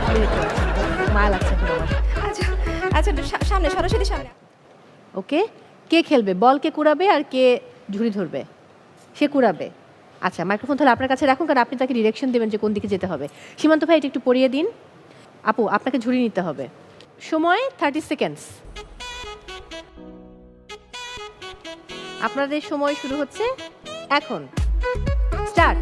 আসলে দেখতে মায়া লাগছে আচ্ছা আচ্ছা সামনে সরস্বতী সামনে। ওকে? কে খেলবে? বল কে কুড়াবে আর কে ঝুড়ি ধরবে? সে কুড়াবে। আচ্ছা মাইক্রোফোন তাহলে আপনার কাছে রাখুন কারণ আপনি তাকে ডিরেকশন দেবেন যে কোন দিকে যেতে হবে। সীমান্ত ভাই এটা একটু পড়িয়ে দিন। আপু আপনাকে ঝুড়ি নিতে হবে। সময় থার্টি সেকেন্ডস আপনাদের সময় শুরু হচ্ছে এখন। স্টার্ট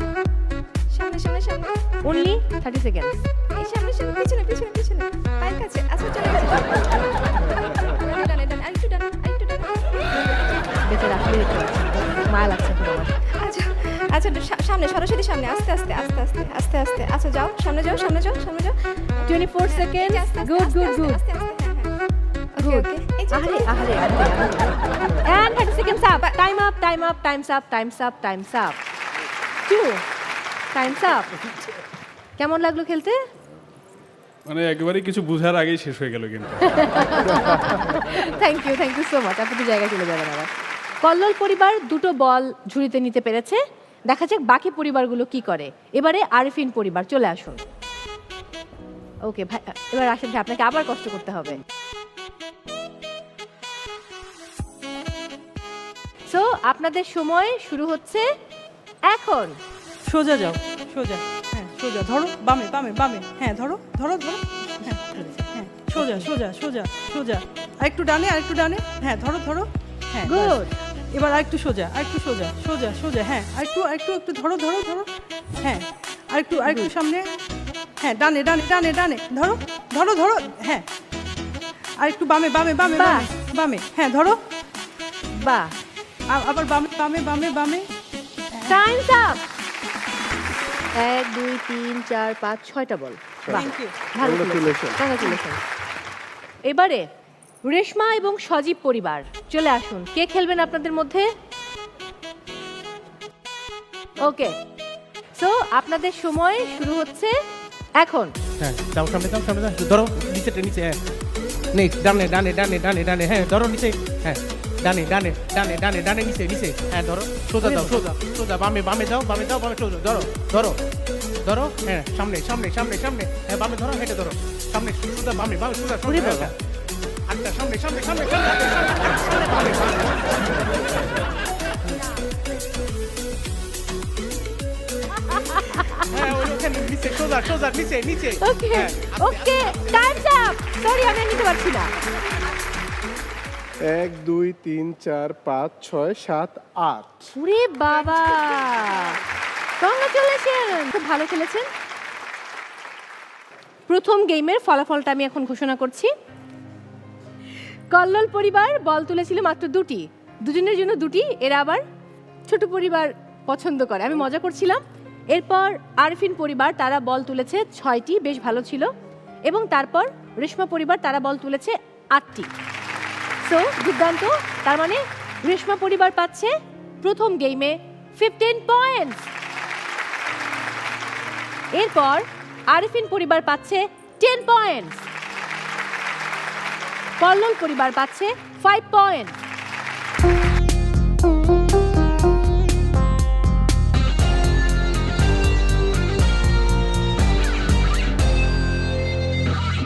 সামনে সামনে সামনে। অনলি থার্টি সেকেন্ডস এই সামনে সামনে পিছনে পিছনে পিছনে। পায়ের কাছে আচ্ছা চলে গেছে ডানে ডানে আরেকটু ডানে আরেকটু ডানে বেচারা আসলে দেখতে পাচ্ছি না। মায়া লাগছে আচ্ছা আচ্ছা সামনে সরস্বতী সামনে আস্তে আস্তে আস্তে আস্তে আস্তে আস্তে। আচ্ছা যাও সামনে যাও সামনে যাও সামনে যাও। Twenty four second good good good okay. আহারে আহারে and 30 seconds up time up time up times up times up times up two times up কেমন লাগল খেলতে? মানে একেবারেই কিছু বুঝার আগেই শেষ হয়ে গেল কিন্তু। Thank you thank you so much আপনি তো জায়গায় চলে যাবেন আবার। কল্লোল পরিবার দুটো বল ঝুড়িতে নিতে পেরেছে। দেখা যাক বাকি পরিবারগুলো কি করে। এবারে আরিফিন পরিবার চলে আসুন। ওকে ভাই এবার আসেন ভাই আপনাকে আবার কষ্ট করতে হবে। সো আপনাদের সময় শুরু হচ্ছে এখন। সোজা যাও সোজা। সোজা ধরো বামে বামে বামে। হ্যাঁ ধরো ধরো ধরো। হ্যাঁ হ্যাঁ সোজা সোজা সোজা সোজা। আরেকটু ডানে আরেকটু ডানে। হ্যাঁ ধরো ধরো। হ্যাঁ গুড এবার আরেকটু সোজা আরেকটু সোজা সোজা সোজা। হ্যাঁ আরেকটু আরেকটু একটু একটু ধরো ধরো ধরো। হ্যাঁ আরেকটু আরেকটু সামনে। হ্যাঁ ডানে ডানে ডানে ডানে। ধরো ধরো ধরো। হ্যাঁ। আরেকটু বামে বামে বামে। বামে বামে। হ্যাঁ ধরো। বাহ। আ- আবার বামে বামে বামে বামে। টাইমস আপ এক দুই তিন চার পাঁচ ছয়টা বল। ভালো কংগ্রাচুলেশন এবারে রেশমা এবং সজীব পরিবার চলে আসুন। কে খেলবেন আপনাদের মধ্যে? ওকে। সো আপনাদের সময় শুরু হচ্ছে এখন। হ্যাঁ যাও সামনে যাও সামনে যাও। ধরো নিচে নিচে হ্যাঁ। নেক্সট ডানে ডানে ডানে ডানে ডানে হ্যাঁ ধরো নিচে হ্যাঁ। ডানে ডানে ডানে ডানে ডানে নিচে নিচে হ্যাঁ ধরো সোজা যাও সোজা সোজা বামে বামে যাও বামে যাও বামে সোজা ধরো ধরো ধরো হ্যাঁ সামনে সামনে সামনে সামনে হ্যাঁ বামে ধরো হেঁটে ধরো সামনে সোজা বামে বামে সোজা সামনে বাবা। আটটা সামনে সামনে সামনে সামনে সামনে, বামে। হ্যাঁ ওই ওখানে নিচে সোজা সোজা নিচে নিচে okay okay time's up sorry আমি নিতে পারছি না এক, দুই, তিন, চার, পাঁচ, ছয়, সাত, আট। ওরে বাবা! কংগ্রাচুলেশন খুব ভালো খেলেছেন। প্রথম গেমের ফলাফলটা আমি এখন ঘোষণা করছি। কল্লোল পরিবার বল তুলেছিল মাত্র দুটি। দুজনের জন্য দুটি, এরা আবার ছোট পরিবার পছন্দ করে। আমি মজা করছিলাম। এরপর আরফিন পরিবার, তারা বল তুলেছে ছয়টি, বেশ ভালো ছিল। এবং তারপর রেশমা পরিবার, তারা বল তুলেছে আটটি। সো, দুর্দান্ত। তার মানে রেশমা পরিবার পাচ্ছে প্রথম গেমে ফিফটিন পয়েন্ট এরপর আরিফিন পরিবার পাচ্ছে টেন পয়েন্ট পল্লব পরিবার পাচ্ছে ফাইভ পয়েন্ট